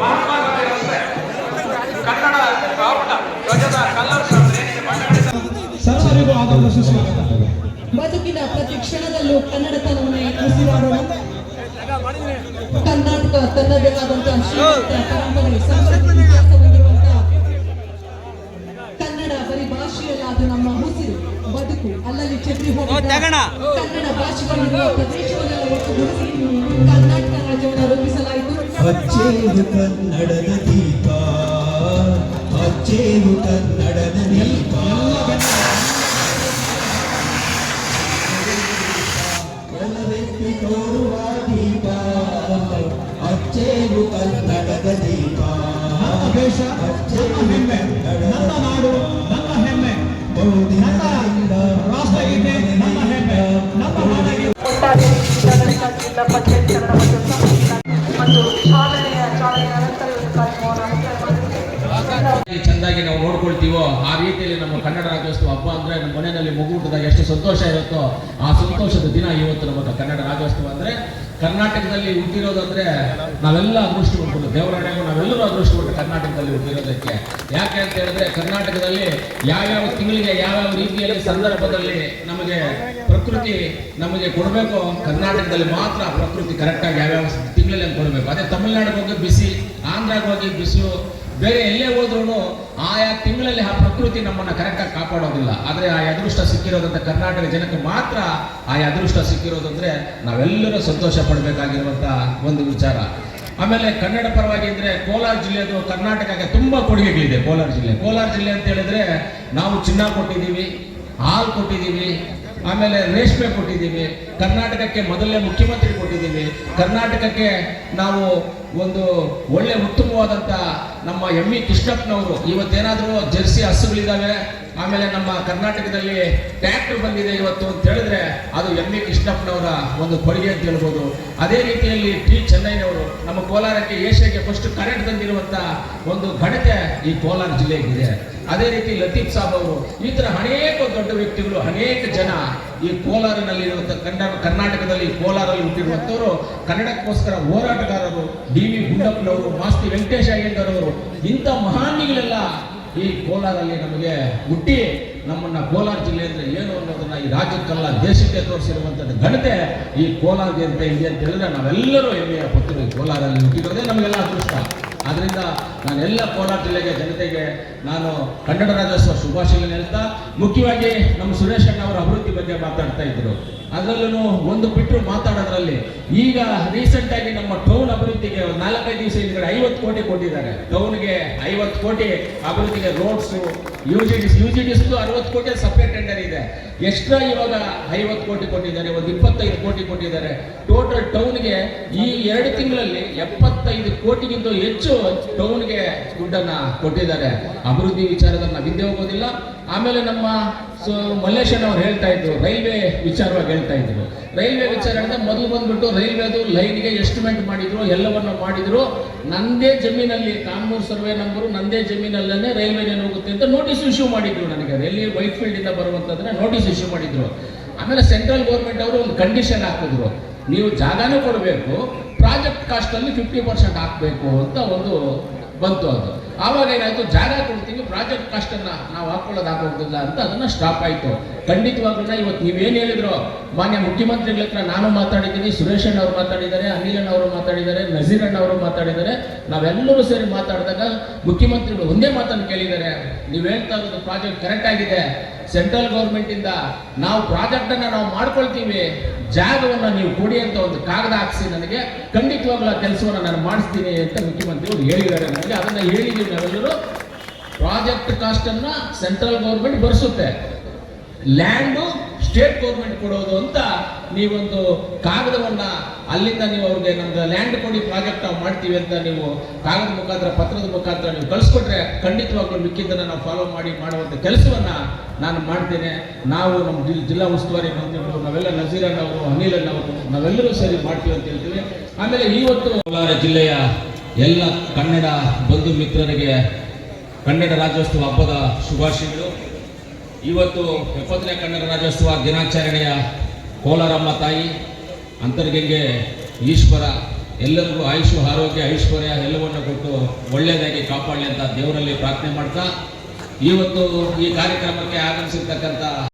ಮಹಾತ್ಮ ಗಾಂಧಿ ಕನ್ನಡ ಧ್ವಜದ ಕಲ್ಲರ್ ಸರ್ವರಿಗೂ ಆದರದ ಸುಸ್ವಾಗತ ಬದುಕಿನ ಪ್ರತಿ ಕ್ಷಣದಲ್ಲೂ ಕನ್ನಡತನವನ್ನು ಉಸಿರಾಡೋಣ ಕರ್ನಾಟಕ ತನ್ನದೇ ಆದಂತಹ ಶ್ರೀಮಂತ ಪರಂಪರೆ ಸಂಸ್ಕೃತಿ ಇತಿಹಾಸ ಹೊಂದಿರುವಂತಹ ಕನ್ನಡ ಬರೀ ಭಾಷೆಯಲ್ಲಾದ ನಮ್ಮ ಉಸಿರು ಬದುಕು ಅಲ್ಲಲ್ಲಿ ಚೆದ್ರಿ ಹೋಗಿ ಕನ್ನಡ ಒಟ್ಟುಗೂಡಿಸಿ ಕರ್ನಾಟಕ ರಾಜ್ಯವನ್ನು ರೂಪಿಸಲಾಯಿತು ಅಚ್ಚೇವು ಕನ್ನಡದ ದೀಪ ಅಚ್ಚೇವು ಕನ್ನಡದ ದೀಪ ತೋರುವ ದೀಪ ಅಚ್ಚೇವು ಕನ್ನಡದ ದೀಪ ನಮ್ಮ ನಾಡು ನಮ್ಮ ಹೆಮ್ಮೆ ನನ್ನ ಚೆಂದಾಗಿ ನಾವು ನೋಡ್ಕೊಳ್ತೀವೋ, ಆ ರೀತಿಯಲ್ಲಿ ನಮ್ಮ ಕನ್ನಡ ರಾಜ್ಯೋತ್ಸವ ಹಬ್ಬ ಅಂದ್ರೆ ನಮ್ಮ ಮನೆಯಲ್ಲಿ ಮಗು ಎಷ್ಟು ಸಂತೋಷ ಇರುತ್ತೋ, ಆ ಸಂತೋಷದ ದಿನ ಇವತ್ತು ನಮ್ಮ ಕನ್ನಡ ರಾಜ್ಯೋತ್ಸವ ಅಂದ್ರೆ ಕರ್ನಾಟಕದಲ್ಲಿ ಹುಟ್ಟಿರೋದಂದ್ರೆ ನಾವೆಲ್ಲ ಅದೃಷ್ಟವಂತರು ದೇವರಾಣೆಗೂ ನಾವೆಲ್ಲರೂ ಅದೃಷ್ಟವಂತರು ಕರ್ನಾಟಕದಲ್ಲಿ ಹುಟ್ಟಿರೋದಕ್ಕೆ. ಯಾಕೆ ಅಂತ ಹೇಳಿದ್ರೆ ಕರ್ನಾಟಕದಲ್ಲಿ ಯಾವ್ಯಾವ ತಿಂಗಳಿಗೆ ಯಾವ್ಯಾವ ರೀತಿಯಲ್ಲಿ ಸಂದರ್ಭದಲ್ಲಿ ನಮಗೆ ಪ್ರಕೃತಿ ನಮಗೆ ಕೊಡಬೇಕು ಕರ್ನಾಟಕದಲ್ಲಿ ಮಾತ್ರ ಪ್ರಕೃತಿ ಕರೆಕ್ಟಾಗಿ ಯಾವ್ಯಾವ ತಿಂಗಳಲ್ಲಿ ಕೊಡಬೇಕು. ಅದೇ ತಮಿಳ್ನಾಡಿಗೆ ಹೋಗಿ ಬಿಸಿ, ಆಂಧ್ರಾಗೆ ಹೋಗಿ ಬಿಸಿಲು, ಬೇರೆ ಎಲ್ಲೇ ಹೋದ್ರೂ ಪ್ರಕೃತಿ ನಮ್ಮನ್ನ ಕರೆಕ್ಟಾಗಿ ಕಾಪಾಡೋದಿಲ್ಲ. ಆದರೆ ಆ ಅದೃಷ್ಟ ಸಿಕ್ಕಿರೋದಂತ ಕರ್ನಾಟಕ ಜನಕ್ಕೆ ಮಾತ್ರ ಆ ಅದೃಷ್ಟ ಸಿಕ್ಕಿರೋದಂದ್ರೆ ನಾವೆಲ್ಲರೂ ಸಂತೋಷ ಪಡಬೇಕಾಗಿರುವಂಥ ಒಂದು ವಿಚಾರ. ಆಮೇಲೆ ಕನ್ನಡ ಪರವಾಗಿ ಅಂದ್ರೆ ಕೋಲಾರ ಜಿಲ್ಲೆದು ಕರ್ನಾಟಕಕ್ಕೆ ತುಂಬಾ ಕೊಡುಗೆಗಳಿದೆ ಕೋಲಾರ ಜಿಲ್ಲೆ. ಕೋಲಾರ ಜಿಲ್ಲೆ ಅಂತ ಹೇಳಿದ್ರೆ ನಾವು ಚಿನ್ನ ಕೊಟ್ಟಿದ್ದೀವಿ, ಹಾಲು ಕೊಟ್ಟಿದ್ದೀವಿ, ಆಮೇಲೆ ರೇಷ್ಮೆ ಕೊಟ್ಟಿದ್ದೀವಿ, ಕರ್ನಾಟಕಕ್ಕೆ ಮೊದಲನೇ ಮುಖ್ಯಮಂತ್ರಿ ಕೊಟ್ಟಿದ್ದೀವಿ, ಕರ್ನಾಟಕಕ್ಕೆ ನಾವು ಒಂದು ಒಳ್ಳೆ ಉತ್ತಮವಾದಂಥ ನಮ್ಮ ಎಮ್ಮಿ ಕೃಷ್ಣಪ್ಪನವರು. ಇವತ್ತೇನಾದರೂ ಜರ್ಸಿ ಹಸುಗಳಿದ್ದಾವೆ ಆಮೇಲೆ ನಮ್ಮ ಕರ್ನಾಟಕದಲ್ಲಿ ಟ್ರ್ಯಾಕ್ಟರ್ ಬಂದಿದೆ ಇವತ್ತು ಅಂತ ಹೇಳಿದ್ರೆ ಅದು ಎಂ ಇ ಕೃಷ್ಣಪ್ಪನವರ ಒಂದು ಕೊಡುಗೆ ಅಂತ ಹೇಳ್ಬೋದು. ಅದೇ ರೀತಿಯಲ್ಲಿ ಟಿ ಚೆನ್ನೈನವರು ನಮ್ಮ ಕೋಲಾರಕ್ಕೆ ಏಷ್ಯಾಗೆ ಫಸ್ಟ್ ಕರೆಂಟ್ ತಂದಿರುವಂತ ಒಂದು ಘನತೆ ಈ ಕೋಲಾರ ಜಿಲ್ಲೆಗಿದೆ ಅದೇ ರೀತಿ ಲತೀಫ್ ಸಾಬ್ ಅವರು, ಈ ತರ ಅನೇಕ ದೊಡ್ಡ ವ್ಯಕ್ತಿಗಳು, ಅನೇಕ ಜನ ಈ ಕೋಲಾರಿನಲ್ಲಿ ಇರುವಂತ ಕನ್ನಡ, ಕರ್ನಾಟಕದಲ್ಲಿ ಕೋಲಾರಲ್ಲಿ ಹುಟ್ಟಿರುವಂಥವರು ಕನ್ನಡಕ್ಕೋಸ್ಕರ ಹೋರಾಟಗಾರರು ಡಿ ವಿ ಗುಂಡಪ್ಪನವರು, ಮಾಸ್ತಿ ವೆಂಕಟೇಶ ಅಯ್ಯಂಗಾರವರು, ಇಂಥ ಮಹಾನಿಗಳೆಲ್ಲ ಈ ಕೋಲಾರಲ್ಲಿ ನಮಗೆ ಹುಟ್ಟಿ ನಮ್ಮನ್ನ ಕೋಲಾರ ಜಿಲ್ಲೆ ಏನು ಅನ್ನೋದನ್ನ ಈ ರಾಜ್ಯಕ್ಕಲ್ಲ ದೇಶಕ್ಕೆ ತೋರಿಸಿರುವಂಥದ್ದು ಘನತೆ ಈ ಕೋಲಾರಗೆ ಅಂತ ಇದೆ ಅಂತ ಹೇಳಿದ್ರೆ ನಾವೆಲ್ಲರೂ ಹೆಮ್ಮೆಯ ಕೋಲಾರದಲ್ಲಿ ಕೋಲಾರಲ್ಲಿ ಹುಟ್ಟಿರೋದೇ ನಮಗೆಲ್ಲ ಅದೃಷ್ಟ. ಆದ್ರಿಂದ ನಾನೆಲ್ಲ ಕೋಲಾರ ಜಿಲ್ಲೆಗೆ ಜನತೆಗೆ ನಾನು ಕನ್ನಡ ರಾಜ್ಯೋತ್ಸವ ಶುಭಾಶಯ ಹೇಳ್ತಾ ಮುಖ್ಯವಾಗಿ ನಮ್ಮ ಸುರೇಶ್ ಅಣ್ಣ ಅವರ ಅಭಿವೃದ್ಧಿ ಬಗ್ಗೆ ಮಾತಾಡ್ತಾ ಇದ್ರು. ಅದರಲ್ಲೂ ಒಂದು ಬಿಟ್ಟರು ಮಾತಾಡೋದ್ರಲ್ಲಿ ಈಗ ರೀಸೆಂಟ್ ಆಗಿ ನಮ್ಮ ಟೌನ್ ಅಭಿವೃದ್ಧಿಗೆ ನಾಲ್ಕೈದು ದಿವಸ ಹಿಂದ್ಗಡೆ ಐವತ್ತು ಕೋಟಿ ಕೊಟ್ಟಿದ್ದಾರೆ. ಟೌನ್ಗೆ ಐವತ್ತು ಕೋಟಿ ಅಭಿವೃದ್ಧಿಗೆ roads U G D U G ಡಿಸ್ ಅರವತ್ತು ಕೋಟಿ ಸಪ್ರೇಟ್ ಟೆಂಡರ್ ಇದೆ. ಎಕ್ಸ್ಟ್ರಾ ಇವಾಗ ಐವತ್ತು ಕೋಟಿ ಕೊಟ್ಟಿದ್ದಾರೆ, ಒಂದು ಇಪ್ಪತ್ತೈದು ಕೋಟಿ ಕೊಟ್ಟಿದ್ದಾರೆ. ಟೋಟಲ್ ಟೌನ್ಗೆ ಈ ಎರಡು ತಿಂಗಳಲ್ಲಿ ಎಪ್ಪತ್ತೈದು ಕೋಟಿಗಿಂತ ಹೆಚ್ಚು ಟೌನ್ಗೆ ದುಡ್ಡನ್ನ ಕೊಟ್ಟಿದ್ದಾರೆ. ಅಭಿವೃದ್ಧಿ ವಿಚಾರದಲ್ಲಿ ನಾವು ಹಿಂದೆ ಹೋಗೋದಿಲ್ಲ. ಆಮೇಲೆ ನಮ್ಮ ಸೊ ಮಲ್ಲೇಶನ್ ಅವ್ರು ಹೇಳ್ತಾ ಇದ್ರು, ರೈಲ್ವೆ ವಿಚಾರವಾಗಿ ಹೇಳ್ತಾ ಇದ್ರು. ರೈಲ್ವೆ ವಿಚಾರ ಅಂದ್ರೆ ಮೊದಲು ಬಂದ್ಬಿಟ್ಟು ರೈಲ್ವೆದು ಲೈನ್ಗೆ ಎಸ್ಟಿಮೇಟ್ ಮಾಡಿದ್ರು, ಎಲ್ಲವನ್ನು ಮಾಡಿದ್ರು. ನಂದೇ ಜಮೀನಲ್ಲಿ ಕಾನೂರು ಸರ್ವೆ ನಂಬರು ನಂದೇ ಜಮೀನಲ್ಲೇ ರೈಲ್ವೆ ಹೋಗುತ್ತೆ ಅಂತ ನೋಟಿಸ್ ಇಶ್ಯೂ ಮಾಡಿದ್ರು ನನಗೆ. ಎಲ್ಲಿ ವೈಟ್ ಫೀಲ್ಡ್ ಇಂದ ಬರುವಂತಂದ್ರೆ ನೋಟಿಸ್ ಇಶ್ಯೂ ಮಾಡಿದ್ರು. ಆಮೇಲೆ ಸೆಂಟ್ರಲ್ ಗೌರ್ಮೆಂಟ್ ಅವರು ಒಂದು ಕಂಡೀಷನ್ ಹಾಕಿದ್ರು. ನೀವು ಜಾಗನೂ ಕೊಡಬೇಕು ಪ್ರಾಜೆಕ್ಟ್ ಕಾಸ್ಟ್ ಅಲ್ಲಿ ಫಿಫ್ಟಿ ಪರ್ಸೆಂಟ್ ಹಾಕಬೇಕು ಅಂತ ಒಂದು ಬಂತು ಅದು. ಆವಾಗ ಏನಾಯ್ತು? ಜಾಗ ಕೊಡ್ತೀವಿ ಪ್ರಾಜೆಕ್ಟ್ ಕಾಸ್ಟ್ ಅನ್ನ ನಾವು ಹಾಕೊಳ್ಳೋದು ಆಗೋದಿಲ್ಲ ಅಂತ ಅದನ್ನ ಸ್ಟಾಪ್ ಆಯ್ತು. ಖಂಡಿತವಾಗ್ಲೂ ಇವತ್ತು ನೀವೇನು ಹೇಳಿದ್ರು? ಮಾನ್ಯ ಮುಖ್ಯಮಂತ್ರಿಗಳ ಹತ್ರ ನಾನು ಮಾತಾಡಿದ್ದೀನಿ, ಸುರೇಶ್ ಅಣ್ಣ ಅವರು ಮಾತಾಡಿದ್ದಾರೆ ಅನಿಲಣ್ಣ ಅವರು ಮಾತಾಡಿದ್ದಾರೆ, ನಜೀರ್ ಅಣ್ಣ ಅವರು ಮಾತಾಡಿದ್ದಾರೆ. ನಾವೆಲ್ಲರೂ ಸೇರಿ ಮಾತಾಡಿದಾಗ ಮುಖ್ಯಮಂತ್ರಿಗಳು ಒಂದೇ ಮಾತನ್ನು ಕೇಳಿದ್ದಾರೆ. ನೀವು ಹೇಳ್ತಾ ಇರೋದು ಪ್ರಾಜೆಕ್ಟ್ ಕರೆಕ್ಟ್ ಆಗಿದೆ. ಸೆಂಟ್ರಲ್ ಗೌರ್ಮೆಂಟಿಂದ ನಾವು ಪ್ರಾಜೆಕ್ಟ್ ಅನ್ನ ನಾವು ಮಾಡ್ಕೊಳ್ತೀವಿ. ಜಾಗವನ್ನ ನೀವು ಕೊಡಿ ಅಂತ ಒಂದು ಕಾಗದ ಹಾಕಿಸಿ ನನಗೆ, ಖಂಡಿತವಾಗ್ಲೂ ಆ ಕೆಲಸವನ್ನ ನಾನು ಮಾಡಿಸ್ತೀನಿ ಅಂತ ಮುಖ್ಯಮಂತ್ರಿಗಳು ಹೇಳಿದ್ದಾರೆ. ನನಗೆ ಅದನ್ನ ಹೇಳಿದ್ದೀವಿ ನಾವೆಲ್ಲರೂ. ಪ್ರಾಜೆಕ್ಟ್ ಕಾಸ್ಟ್ ಅನ್ನ ಸೆಂಟ್ರಲ್ ಗೌರ್ಮೆಂಟ್ ಭರಿಸುತ್ತೆ. ಲ್ಯಾಂಡು ಸ್ಟೇಟ್ ಗೌರ್ಮೆಂಟ್ ಕೊಡೋದು ಅಂತ ನೀವೊಂದು ಕಾಗದವನ್ನ ಅಲ್ಲಿಂದ ನೀವು ಅವ್ರಿಗೆ ನಮ್ದು ಲ್ಯಾಂಡ್ ಕೊಡಿ ಪ್ರಾಜೆಕ್ಟ್ ನಾವು ಮಾಡ್ತೀವಿ ಅಂತ ನೀವು ಕಾಗದ ಮುಖಾಂತರ, ಪತ್ರದ ಮುಖಾಂತರ ನೀವು ಕಳಿಸ್ಕೊಟ್ರೆ ಖಂಡಿತವಾಗ್ಲೂ ಮಿಕ್ಕಿದ್ದನ್ನ ನಾವು ಫಾಲೋ ಮಾಡಿ ಮಾಡುವಂಥ ಕೆಲಸವನ್ನ ನಾನು ಮಾಡ್ತೇನೆ. ನಾವು ನಮ್ಮ ಜಿಲ್- ಜಿಲ್ಲಾ ಉಸ್ತುವಾರಿ ಮಂತ್ರಿಗಳು, ನಾವೆಲ್ಲ ನಜೀರ್ ಅಣ್ಣವರು ಅನಿಲ್ ಅಣ್ಣವರು ನಾವೆಲ್ಲರೂ ಸೇರಿ ಮಾಡ್ತೀವಿ ಅಂತ ಹೇಳ್ತೀವಿ. ಆಮೇಲೆ ಇವತ್ತು ಕೋಲಾರ ಜಿಲ್ಲೆಯ ಎಲ್ಲ ಕನ್ನಡ ಬಂಧು ಮಿತ್ರರಿಗೆ ಕನ್ನಡ ರಾಜ್ಯೋತ್ಸವ ಹಬ್ಬದ ಶುಭಾಶಯಗಳು. ಇವತ್ತು ಎಪ್ಪತ್ತನೇ ಕನ್ನಡ ರಾಜ್ಯೋತ್ಸವ ದಿನಾಚರಣೆಯ ಕೋಲಾರಮ್ಮ ತಾಯಿ, ಅಂತರ್ಗಂಗೆ ಈಶ್ವರ, ಎಲ್ಲರಿಗೂ ಆಯುಷು, ಆರೋಗ್ಯ, ಐಶ್ವರ್ಯ ಎಲ್ಲವನ್ನು ಕೊಟ್ಟು ಒಳ್ಳೆಯದಾಗಿ ಕಾಪಾಡಲಿ ಅಂತ ದೇವರಲ್ಲಿ ಪ್ರಾರ್ಥನೆ ಮಾಡ್ತಾ ಇವತ್ತು ಈ ಕಾರ್ಯಕ್ರಮಕ್ಕೆ ಆಗಮಿಸಿರ್ತಕ್ಕಂಥ